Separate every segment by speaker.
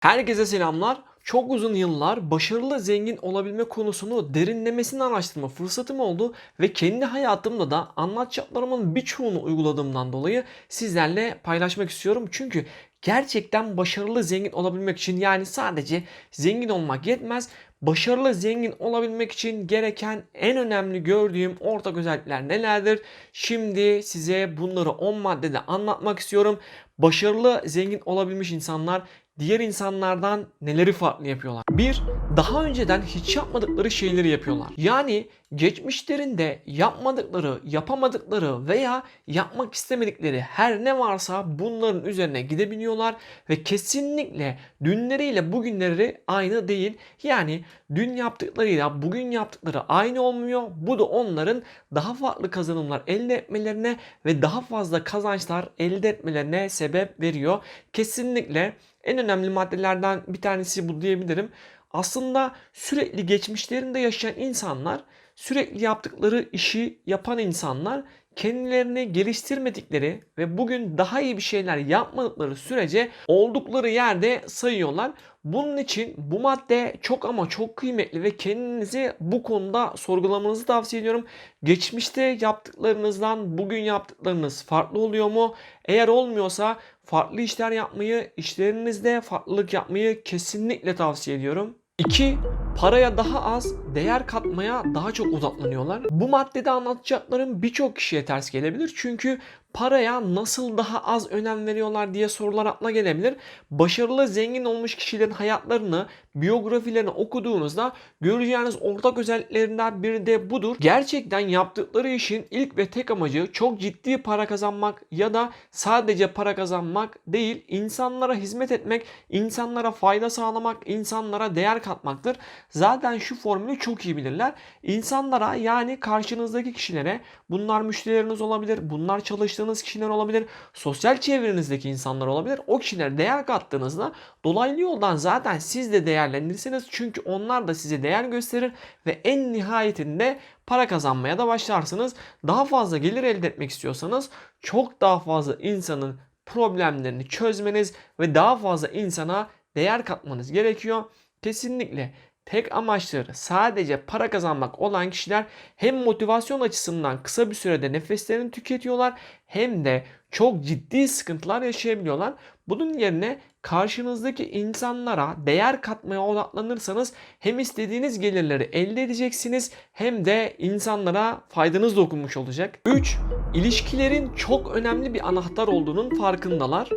Speaker 1: Herkese selamlar. Çok uzun yıllar başarılı zengin olabilme konusunu derinlemesine araştırma fırsatım oldu ve kendi hayatımda da anlatacaklarımın birçoğunu uyguladığımdan dolayı sizlerle paylaşmak istiyorum. Çünkü gerçekten başarılı zengin olabilmek için yani sadece zengin olmak yetmez. Başarılı zengin olabilmek için gereken en önemli gördüğüm ortak özellikler nelerdir? Şimdi size bunları 10 maddede anlatmak istiyorum. Başarılı zengin olabilmiş insanlar diğer insanlardan neleri farklı yapıyorlar? Bir, daha önceden hiç yapmadıkları şeyleri yapıyorlar. Yani geçmişlerinde yapmadıkları, yapamadıkları veya yapmak istemedikleri her ne varsa bunların üzerine gidebiliyorlar ve kesinlikle dünleriyle bugünleri aynı değil. Yani dün yaptıklarıyla bugün yaptıkları aynı olmuyor. Bu da onların daha farklı kazanımlar elde etmelerine ve daha fazla kazançlar elde etmelerine sebep veriyor. Kesinlikle en önemli maddelerden bir tanesi bu diyebilirim. Aslında sürekli geçmişlerinde yaşayan insanlar, sürekli yaptıkları işi yapan insanlar kendilerini geliştirmedikleri ve bugün daha iyi bir şeyler yapmadıkları sürece oldukları yerde sayıyorlar. Bunun için bu madde çok ama çok kıymetli ve kendinizi bu konuda sorgulamanızı tavsiye ediyorum. Geçmişte yaptıklarınızdan bugün yaptıklarınız farklı oluyor mu? Eğer olmuyorsa farklı işler yapmayı, işlerinizde farklılık yapmayı kesinlikle tavsiye ediyorum. 2. Paraya daha az, değer katmaya daha çok odaklanıyorlar. Bu maddede anlatacaklarım birçok kişiye ters gelebilir. Çünkü paraya nasıl daha az önem veriyorlar diye sorular aklına gelebilir. Başarılı zengin olmuş kişilerin hayatlarını, biyografilerini okuduğunuzda göreceğiniz ortak özelliklerinden biri de budur. Gerçekten yaptıkları işin ilk ve tek amacı çok ciddi para kazanmak ya da sadece para kazanmak değil, insanlara hizmet etmek, insanlara fayda sağlamak, insanlara değer katmaktır. Zaten şu formülü çok iyi bilirler. İnsanlara yani karşınızdaki kişilere bunlar müşterileriniz olabilir, bunlar çalıştığınız kişiler olabilir, sosyal çevrenizdeki insanlar olabilir. O kişilere değer kattığınızda dolaylı yoldan zaten siz de değerlendirirsiniz. Çünkü onlar da size değer gösterir ve en nihayetinde para kazanmaya da başlarsınız. Daha fazla gelir elde etmek istiyorsanız çok daha fazla insanın problemlerini çözmeniz ve daha fazla insana değer katmanız gerekiyor. Kesinlikle tek amaçları sadece para kazanmak olan kişiler hem motivasyon açısından kısa bir sürede nefeslerini tüketiyorlar hem de çok ciddi sıkıntılar yaşayabiliyorlar. Bunun yerine karşınızdaki insanlara değer katmaya odaklanırsanız hem istediğiniz gelirleri elde edeceksiniz hem de insanlara faydanız dokunmuş olacak. 3. İlişkilerin çok önemli bir anahtar olduğunun farkındalar.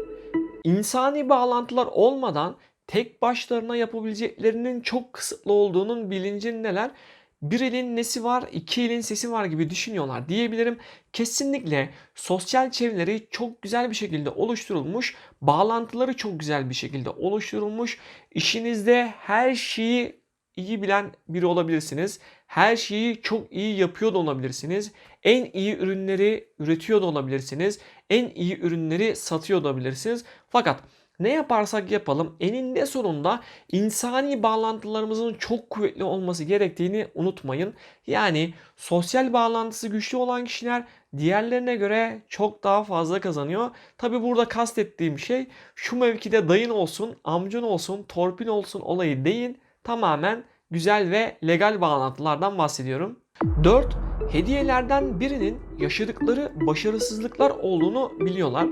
Speaker 1: İnsani bağlantılar olmadan tek başlarına yapabileceklerinin çok kısıtlı olduğunun bilincindeler. Bir elin nesi var, iki elin sesi var gibi düşünüyorlar diyebilirim. Kesinlikle sosyal çevreleri çok güzel bir şekilde oluşturulmuş, bağlantıları çok güzel bir şekilde oluşturulmuş. İşinizde her şeyi iyi bilen biri olabilirsiniz. Her şeyi çok iyi yapıyor da olabilirsiniz. En iyi ürünleri üretiyor da olabilirsiniz. En iyi ürünleri satıyor da olabilirsiniz. Fakat ne yaparsak yapalım eninde sonunda insani bağlantılarımızın çok kuvvetli olması gerektiğini unutmayın. Yani sosyal bağlantısı güçlü olan kişiler diğerlerine göre çok daha fazla kazanıyor. Tabi burada kastettiğim şey şu mevkide dayın olsun, amcan olsun, torpil olsun olayı değil. Tamamen güzel ve legal bağlantılardan bahsediyorum. 4. Hediyelerden birinin yaşadıkları başarısızlıklar olduğunu biliyorlar.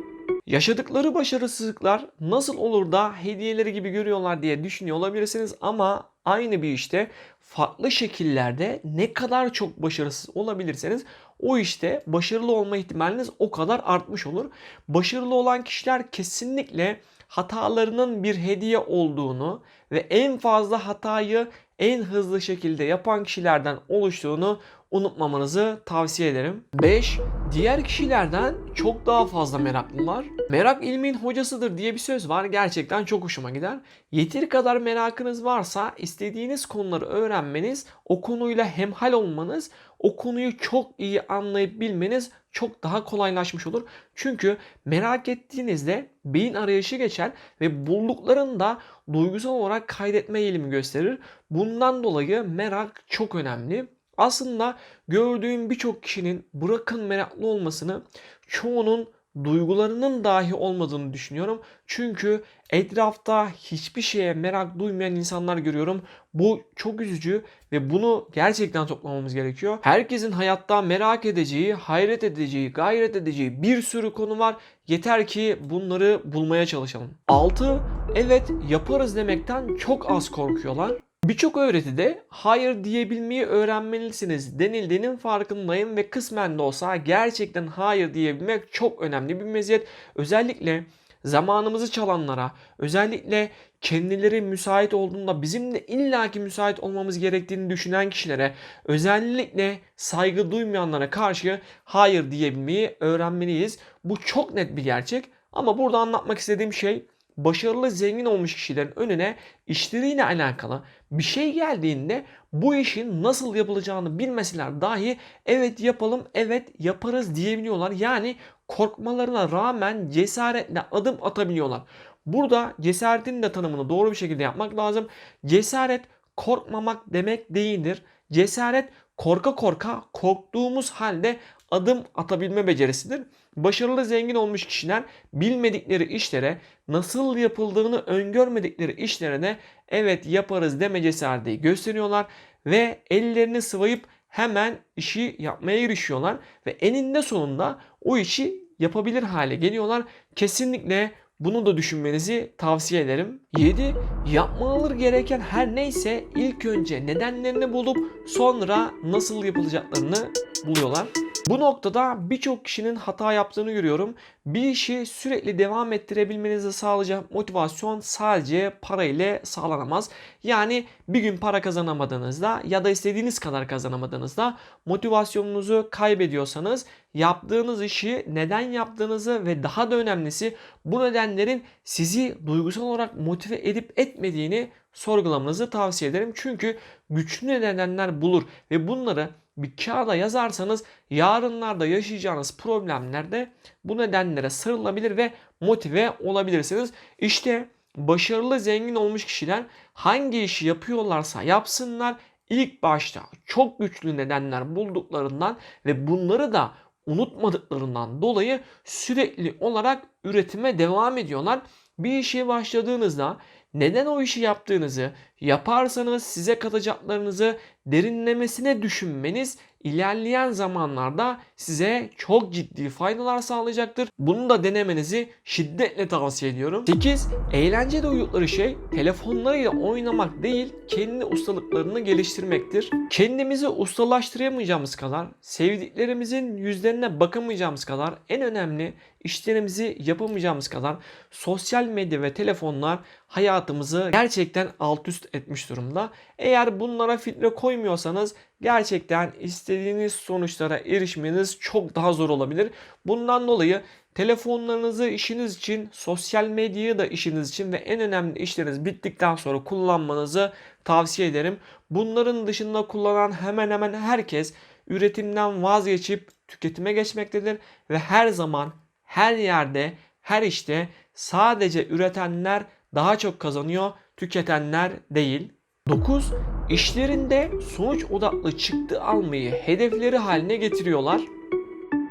Speaker 1: Yaşadıkları başarısızlıklar nasıl olur da hediyeleri gibi görüyorlar diye düşünüyor olabilirsiniz ama aynı bir işte farklı şekillerde ne kadar çok başarısız olabilirseniz o işte başarılı olma ihtimaliniz o kadar artmış olur. Başarılı olan kişiler kesinlikle hatalarının bir hediye olduğunu ve en fazla hatayı en hızlı şekilde yapan kişilerden oluştuğunu unutmamanızı tavsiye ederim. 5. Diğer kişilerden çok daha fazla meraklılar. Merak ilmin hocasıdır diye bir söz var. Gerçekten çok hoşuma gider. Yeteri kadar merakınız varsa istediğiniz konuları öğrenmeniz, o konuyla hemhal olmanız, o konuyu çok iyi anlayıp bilmeniz çok daha kolaylaşmış olur. Çünkü merak ettiğinizde beyin arayışı geçer ve bulduklarında duygusal olarak kaydetme eğilimi gösterir. Bundan dolayı merak çok önemli. Aslında gördüğüm birçok kişinin bırakın meraklı olmasını çoğunun duygularının dahi olmadığını düşünüyorum. Çünkü etrafta hiçbir şeye merak duymayan insanlar görüyorum. Bu çok üzücü ve bunu gerçekten toplamamız gerekiyor. Herkesin hayatta merak edeceği, hayret edeceği, gayret edeceği bir sürü konu var. Yeter ki bunları bulmaya çalışalım. 6. Evet yaparız demekten çok az korkuyorlar. Birçok öğretide hayır diyebilmeyi öğrenmelisiniz denildiğinin farkındayım ve kısmen de olsa gerçekten hayır diyebilmek çok önemli bir meziyet. Özellikle zamanımızı çalanlara, özellikle kendileri müsait olduğunda bizim de illaki müsait olmamız gerektiğini düşünen kişilere, özellikle saygı duymayanlara karşı hayır diyebilmeyi öğrenmeliyiz. Bu çok net bir gerçek. Ama burada anlatmak istediğim şey başarılı zengin olmuş kişilerin önüne işleriyle alakalı bir şey geldiğinde bu işin nasıl yapılacağını bilmeseler dahi evet yapalım evet yaparız diyebiliyorlar. Yani korkmalarına rağmen cesaretle adım atabiliyorlar. Burada cesaretin de tanımını doğru bir şekilde yapmak lazım. Cesaret korkmamak demek değildir. Cesaret korka korka korktuğumuz halde adım atabilme becerisidir. Başarılı zengin olmuş kişiler bilmedikleri işlere nasıl yapıldığını öngörmedikleri işlere de evet yaparız deme cesareti gösteriyorlar ve ellerini sıvayıp hemen işi yapmaya girişiyorlar ve eninde sonunda o işi yapabilir hale geliyorlar. Kesinlikle bunu da düşünmenizi tavsiye ederim. 7. Yapmaları gereken her neyse ilk önce nedenlerini bulup sonra nasıl yapılacaklarını buluyorlar. Bu noktada birçok kişinin hata yaptığını görüyorum. Bir işi sürekli devam ettirebilmenizi sağlayacak motivasyon sadece para ile sağlanamaz. Yani bir gün para kazanamadığınızda ya da istediğiniz kadar kazanamadığınızda motivasyonunuzu kaybediyorsanız yaptığınız işi neden yaptığınızı ve daha da önemlisi bu nedenlerin sizi duygusal olarak motive edip etmediğini sorgulamanızı tavsiye ederim. Çünkü güçlü nedenler bulur ve bunları bir kağıda yazarsanız yarınlarda yaşayacağınız problemlerde bu nedenlere sarılabilir ve motive olabilirsiniz. İşte başarılı zengin olmuş kişiler hangi işi yapıyorlarsa yapsınlar ilk başta çok güçlü nedenler bulduklarından ve bunları da unutmadıklarından dolayı sürekli olarak üretime devam ediyorlar. Bir işe başladığınızda neden o işi yaptığınızı, yaparsanız size katacaklarınızı derinlemesine düşünmeniz ilerleyen zamanlarda size çok ciddi faydalar sağlayacaktır. Bunu da denemenizi şiddetle tavsiye ediyorum. 8. Eğlence duydukları şey telefonlarıyla oynamak değil, kendi ustalıklarını geliştirmektir. Kendimizi ustalaştıramayacağımız kadar, sevdiklerimizin yüzlerine bakamayacağımız kadar, en önemli işlerimizi yapamayacağımız kadar sosyal medya ve telefonlar hayatımızı gerçekten alt üst etmiş durumda. Eğer bunlara filtre koymuyorsanız gerçekten istediğiniz sonuçlara erişmeniz çok daha zor olabilir. Bundan dolayı telefonlarınızı işiniz için, sosyal medyayı da işiniz için ve en önemli işleriniz bittikten sonra kullanmanızı tavsiye ederim. Bunların dışında kullanan hemen hemen herkes üretimden vazgeçip tüketime geçmektedir ve her zaman her yerde, her işte sadece üretenler daha çok kazanıyor, tüketenler değil. 9. İşlerinde sonuç odaklı çıktı almayı hedefleri haline getiriyorlar.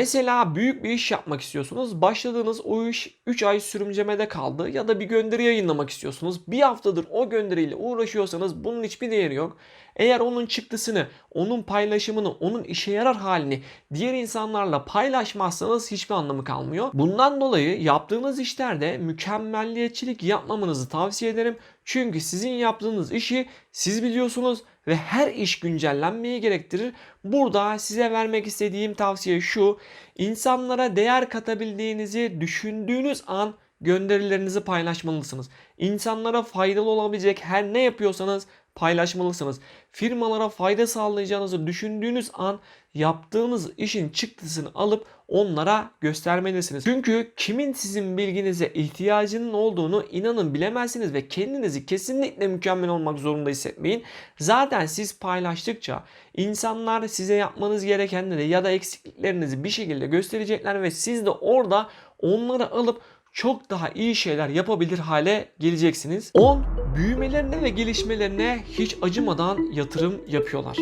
Speaker 1: Mesela büyük bir iş yapmak istiyorsunuz. Başladığınız o iş 3 ay sürümcemede kaldı ya da bir gönderi yayınlamak istiyorsunuz. Bir haftadır o gönderiyle uğraşıyorsanız bunun hiçbir değeri yok. Eğer onun çıktısını, onun paylaşımını, onun işe yarar halini diğer insanlarla paylaşmazsanız hiçbir anlamı kalmıyor. Bundan dolayı yaptığınız işlerde mükemmelliyetçilik yapmamanızı tavsiye ederim. Çünkü sizin yaptığınız işi siz biliyorsunuz ve her iş güncellenmeyi gerektirir. Burada size vermek istediğim tavsiye şu. İnsanlara değer katabildiğinizi düşündüğünüz an gönderilerinizi paylaşmalısınız. İnsanlara faydalı olabilecek her ne yapıyorsanız paylaşmalısınız. Firmalara fayda sağlayacağınızı düşündüğünüz an yaptığınız işin çıktısını alıp onlara göstermelisiniz. Çünkü kimin sizin bilginize ihtiyacının olduğunu inanın bilemezsiniz ve kendinizi kesinlikle mükemmel olmak zorunda hissetmeyin. Zaten siz paylaştıkça insanlar size yapmanız gerekenleri ya da eksikliklerinizi bir şekilde gösterecekler ve siz de orada onları alıp çok daha iyi şeyler yapabilir hale geleceksiniz. 10. Büyümelerine ve gelişmelerine hiç acımadan yatırım yapıyorlar.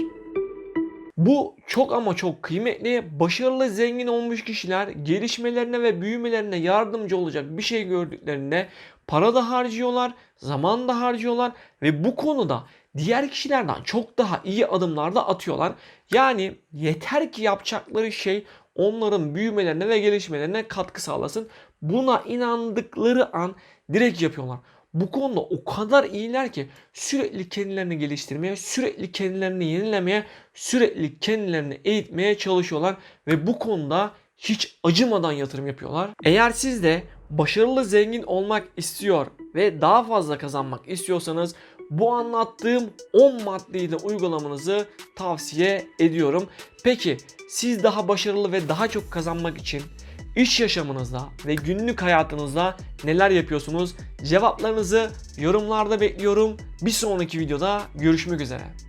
Speaker 1: Bu çok ama çok kıymetli. Başarılı zengin olmuş kişiler gelişmelerine ve büyümelerine yardımcı olacak bir şey gördüklerinde para da harcıyorlar, zaman da harcıyorlar ve bu konuda diğer kişilerden çok daha iyi adımlar da atıyorlar. Yani yeter ki yapacakları şey onların büyümelerine ve gelişmelerine katkı sağlasın. Buna inandıkları an direkt yapıyorlar. Bu konuda o kadar iyiler ki sürekli kendilerini geliştirmeye, sürekli kendilerini yenilemeye, sürekli kendilerini eğitmeye çalışıyorlar ve bu konuda hiç acımadan yatırım yapıyorlar. Eğer siz de başarılı zengin olmak istiyor ve daha fazla kazanmak istiyorsanız bu anlattığım 10 maddeyi de uygulamanızı tavsiye ediyorum. Peki siz daha başarılı ve daha çok kazanmak için iş yaşamınızda ve günlük hayatınızda neler yapıyorsunuz? Cevaplarınızı yorumlarda bekliyorum. Bir sonraki videoda görüşmek üzere.